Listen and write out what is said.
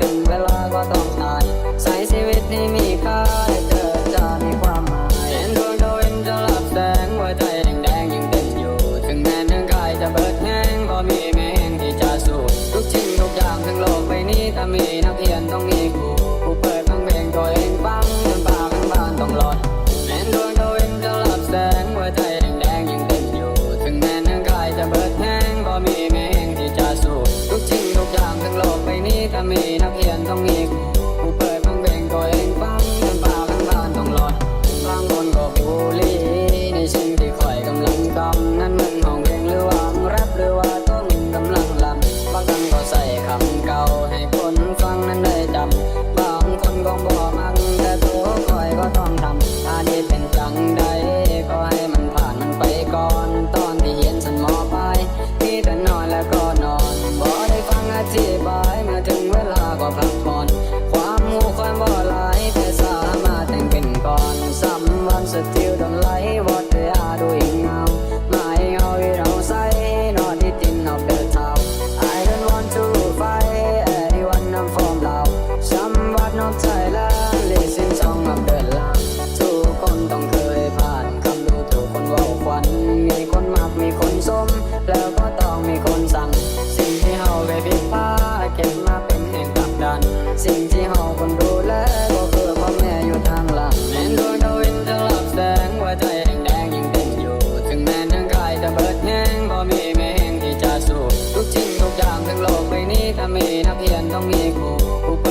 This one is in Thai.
ถึงเวลาก็ต้อง ไว้เป็นฟ้าเก็บมาเป็นแห่งกับดัน สิ่งที่เฮาคนดูแลก็คือพ่อแม่อยู่ทางหลังเห็นดวงดาวินจะหลับแสงว่าใจแดงแดงยังเต้นอยู่ ถึงแม้ทั้งกายจะเบิดแห้งบ่มีแม่งที่จะสู้ทุกสิ่งทุกอย่างทั้งโลกใบนี้ถ้ามีนักเพียนต้องมีครู